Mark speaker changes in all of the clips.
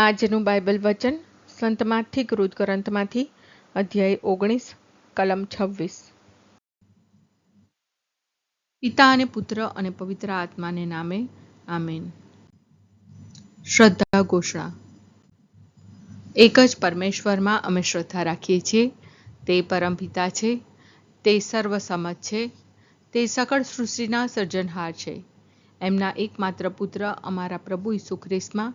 Speaker 1: આજનું બાઇબલ વચન સંતમાંથી કૃત ગ્રંથમાંથી અધ્યાય ઓગણીસ, કલમ છવ્વીસ. પિતા અને પુત્ર અને પવિત્ર આત્માને નામે, આમેન. શ્રદ્ધા ઘોષણા. એક જ પરમેશ્વરમાં અમે શ્રદ્ધા રાખીએ છીએ. તે પરમ પિતા છે. તે સર્વસમજ છે. તે સકળ સૃષ્ટિના સર્જનહાર છે. એમના એકમાત્ર પુત્ર અમારા પ્રભુ ઈસુ ખ્રિસ્તમાં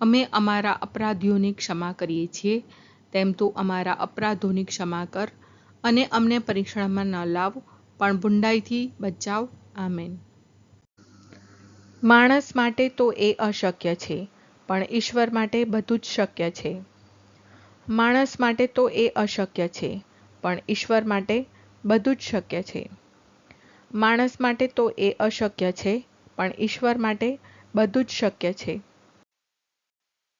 Speaker 1: અમે અમારા અપરાધીઓની ક્ષમા કરીએ છીએ. તેમ તું અમારા અપરાધોની ક્ષમા કર અને અમને પરીક્ષણમાં ન લાવ, પણ ભૂંડાઈથી બચાવ. આમેન. માણસ માટે તો એ અશક્ય છે, પણ ઈશ્વર માટે બધું જ શક્ય છે. માણસ માટે તો એ અશક્ય છે, પણ ઈશ્વર માટે બધું જ શક્ય છે. માણસ માટે તો એ અશક્ય છે, પણ ઈશ્વર માટે બધું જ શક્ય છે.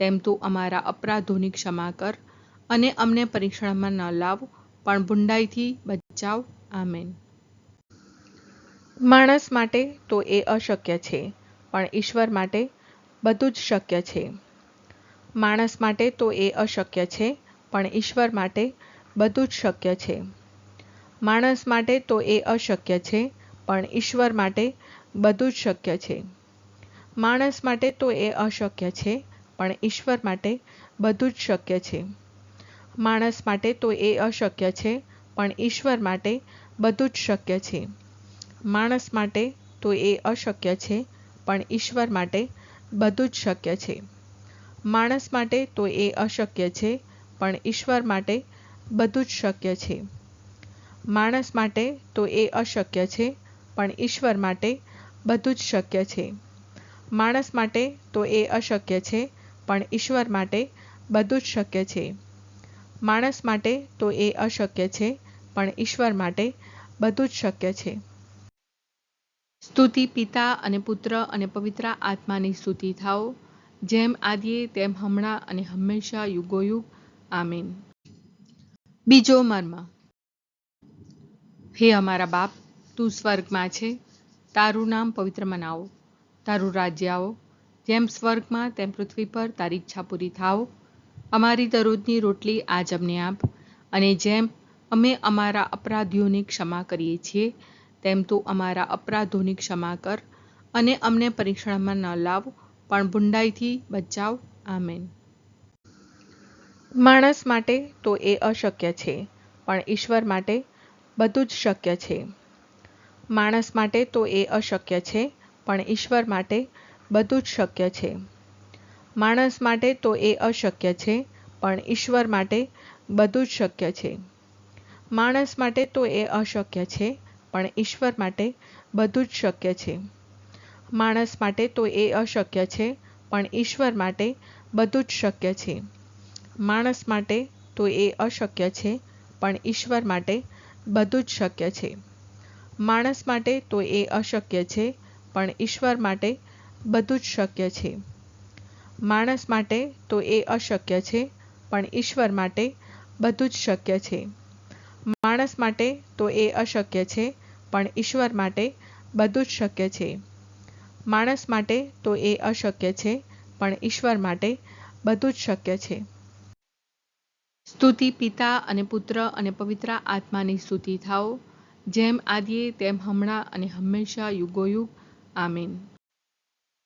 Speaker 1: તેમ તું અમારા અપરાધોની ક્ષમા કર અને અમને પરીક્ષણમાં ન લાવ, પણ ભૂંડાઈથી બચાવ. આમેન. માણસ માટે તો એ અશક્ય છે, પણ ઈશ્વર માટે બધું જ શક્ય છે. માણસ માટે તો એ અશક્ય છે, પણ ઈશ્વર માટે બધું જ શક્ય છે. માણસ માટે તો એ અશક્ય છે, પણ ઈશ્વર માટે બધું જ શક્ય છે. માણસ માટે તો એ અશક્ય છે પણ ઈશ્વર માટે બધું જ શક્ય છે. માણસ માટે તો એ અશક્ય છે, પણ ઈશ્વર માટે બધું જ શક્ય છે. માણસ માટે તો એ અશક્ય છે, પણ ઈશ્વર માટે બધું જ શક્ય છે. માણસ માટે તો એ અશક્ય છે, પણ ઈશ્વર માટે બધું જ શક્ય છે. માણસ માટે તો એ અશક્ય છે, પણ ઈશ્વર માટે બધું જ શક્ય છે. માણસ માટે તો એ અશક્ય છે પણ ઈશ્વર માટે બધું જ શક્ય છે. માણસ માટે તો એ અશક્ય છે, પણ ઈશ્વર માટે બધું જ શક્ય છે. સ્તુતિ પિતા અને પુત્ર અને પવિત્ર આત્માની સ્તુતિ થાઓ. જેમ આદિએ, તેમ હમણાં અને હંમેશા યુગોયુગ. આમીન. બીજો મર્મ. હે અમારા બાપ, તું સ્વર્ગમાં છે. તારું નામ પવિત્ર મનાવો. તારું રાજ્ય આવો. જેમ સ્વર્ગમાં, તેમ પૃથ્વી પર. તારી ઈચ્છા પૂરી થાવ. અમારી દરરોજની રોટલી આજ અમને આપ. અને જેમ અમે અમારા અપરાધીઓની ક્ષમા કરીએ છીએ, તેમ તું અમારા અપરાધોની ક્ષમા કર અને અમને પરીક્ષણમાં ન લાવ, પણ ભૂંડાઈથી બચાવ. આમેન. માણસ માટે તો એ અશક્ય છે, પણ ઈશ્વર માટે બધું જ શક્ય છે. માણસ માટે તો એ અશક્ય છે, પણ ઈશ્વર માટે બધું જ શક્ય છે. માણસ માટે તો એ અશક્ય છે, પણ ઈશ્વર માટે બધું જ શક્ય છે. માણસ માટે તો એ અશક્ય છે, પણ ઈશ્વર માટે બધું જ શક્ય છે. માણસ માટે તો એ અશક્ય છે, પણ ઈશ્વર માટે બધું જ શક્ય છે. માણસ માટે તો એ અશક્ય છે, પણ ઈશ્વર માટે બધું જ શક્ય છે. માણસ માટે તો એ અશક્ય છે, પણ ઈશ્વર માટે બધું જ શક્ય છે. માણસ માટે તો એ અશક્ય છે,
Speaker 2: પણ ઈશ્વર માટે બધું જ શક્ય છે. માણસ માટે તો એ અશક્ય છે, પણ ઈશ્વર માટે બધું જ શક્ય છે. માણસ માટે તો એ અશક્ય છે, પણ ઈશ્વર માટે બધું જ શક્ય છે. સ્તુતિ પિતા અને પુત્ર અને પવિત્ર આત્માની સ્તુતિ થાઓ. જેમ આદિએ, તેમ હમણાં અને હંમેશા યુગોયુગ. આમીન.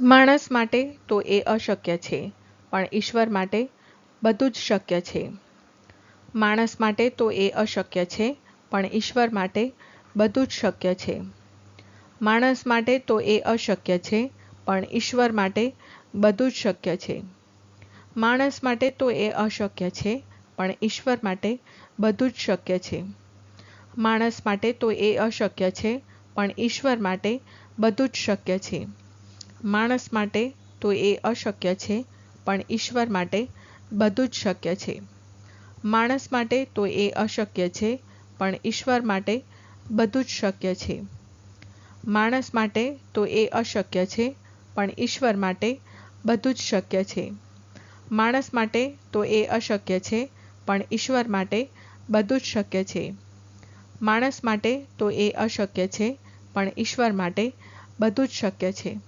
Speaker 2: માણસ માટે તો એ અશક્ય છે, પણ ઈશ્વર માટે બધું જ શક્ય છે. માણસ માટે તો એ અશક્ય છે, પણ ઈશ્વર માટે બધું જ શક્ય છે. માણસ માટે તો એ અશક્ય છે, પણ ઈશ્વર માટે બધું જ શક્ય છે. માણસ માટે તો એ અશક્ય છે, પણ ઈશ્વર માટે બધું જ શક્ય છે. માણસ માટે તો એ અશક્ય છે, પણ ઈશ્વર માટે બધું જ શક્ય છે. માણસ માટે તો એ અશક્ય છે, પણ ઈશ્વર માટે બધું જ શક્ય છે. માણસ માટે તો એ અશક્ય છે, પણ ઈશ્વર માટે બધું જ શક્ય છે. માણસ માટે તો એ અશક્ય છે, પણ ઈશ્વર માટે બધું જ શક્ય છે. માણસ માટે તો એ અશક્ય છે, પણ ઈશ્વર માટે બધું જ શક્ય છે. માણસ માટે તો એ અશક્ય છે, પણ ઈશ્વર માટે બધું જ શક્ય છે.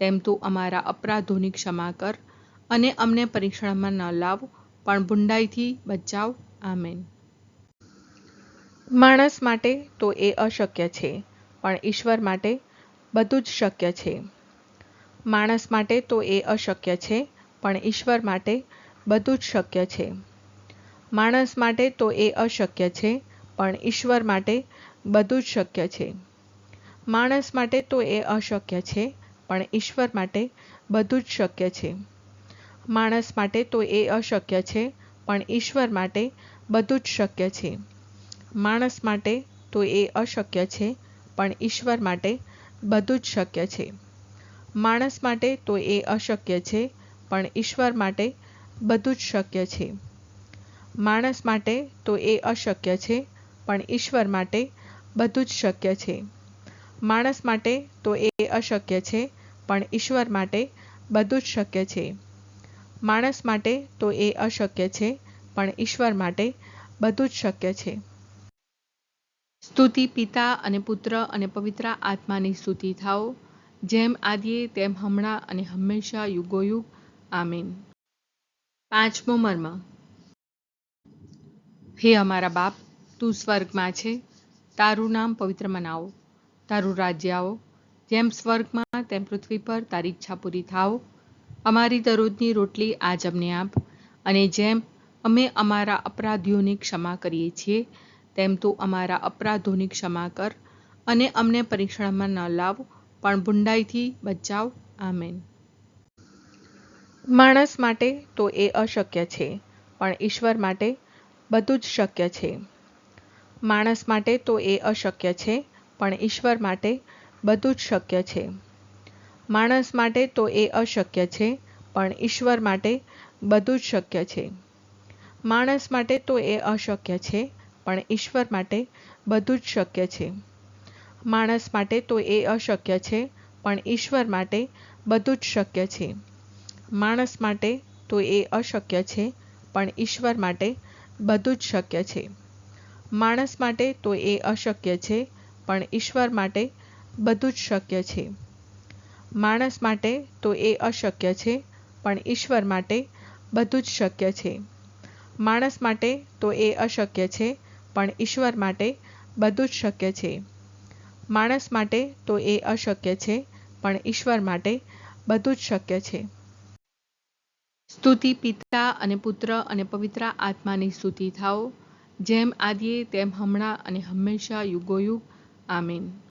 Speaker 2: તેમ તું અમારા અપરાધોની ક્ષમા કર અને અમને પરીક્ષણમાં ન લાવ, પણ ભૂંડાઈથી બચાવ. આમેન. માણસ માટે તો એ અશક્ય છે, પણ ઈશ્વર માટે બધું જ શક્ય છે. માણસ માટે તો એ અશક્ય છે, પણ ઈશ્વર માટે બધું જ શક્ય છે. માણસ માટે તો એ અશક્ય છે, પણ ઈશ્વર માટે બધું જ શક્ય છે. માણસ માટે તો એ અશક્ય છે પણ ઈશ્વર માટે બધું જ શક્ય છે. માણસ માટે તો એ અશક્ય છે, પણ ઈશ્વર માટે બધું જ શક્ય છે. માણસ માટે તો એ અશક્ય છે, પણ ઈશ્વર માટે બધું જ શક્ય છે. માણસ માટે તો એ અશક્ય છે, પણ ઈશ્વર માટે બધું જ શક્ય છે. માણસ માટે તો એ અશક્ય છે, પણ ઈશ્વર માટે બધું જ શક્ય છે. માણસ માટે તો એ અશક્ય છે પણ ઈશ્વર માટે બધું જ શક્ય છે. માણસ માટે તો એ અશક્ય છે, પણ ઈશ્વર માટે બધું જ શક્ય છે. સ્તુતિ પિતા અને પુત્ર અને પવિત્ર આત્માની સ્તુતિ થાઓ, જેમ આદિએ તેમ હમણાં અને હંમેશા યુગોયુગ. આમીન. પાંચમો મર્મ. હે અમારા બાપ, તું સ્વર્ગમાં છે. તારું નામ પવિત્ર મનાવો. તારું રાજ્ય આવો. જેમ સ્વર્ગમાં, તેમ પૃથ્વી પર તારી ઈચ્છા પૂરી થાવ અમારી દરરોજની રોટલી આજ અમને આપ. અને જેમ અમે અમારા અપરાધીઓની ક્ષમા કરીએ છીએ, તેમ તું અમારા અપરાધોની ક્ષમા કર અને અમને પરીક્ષણમાં ન લાવ, પણ ભૂંડાઈથી બચાવ. આમેન. માણસ માટે તો એ અશક્ય છે, પણ ઈશ્વર માટે બધું જ શક્ય છે. માણસ માટે તો એ અશક્ય છે, પણ ઈશ્વર માટે બધું જ શક્ય છે. માણસ માટે તો એ અશક્ય છે, પણ ઈશ્વર માટે બધું જ શક્ય છે. માણસ માટે તો એ અશક્ય છે, પણ ઈશ્વર માટે બધું જ શક્ય છે. માણસ માટે તો એ અશક્ય છે, પણ ઈશ્વર માટે બધું જ શક્ય છે. માણસ માટે તો એ અશક્ય છે, પણ ઈશ્વર માટે બધું જ શક્ય છે. માણસ માટે તો એ અશક્ય છે, પણ ઈશ્વર માટે બધું જ શક્ય છે. માણસ માટે તો એ અશક્ય છે, પણ ઈશ્વર માટે બધું જ શક્ય છે. માણસ માટે તો એ અશક્ય છે,
Speaker 1: પણ ઈશ્વર માટે બધું જ શક્ય છે. માણસ માટે તો એ અશક્ય છે, પણ ઈશ્વર માટે બધું જ શક્ય છે. સ્તુતિ પિતા અને પુત્ર અને પવિત્ર આત્માની સ્તુતિ થાઓ. જેમ આદિએ, તેમ હમણાં અને હંમેશા યુગોયુગ. આમીન.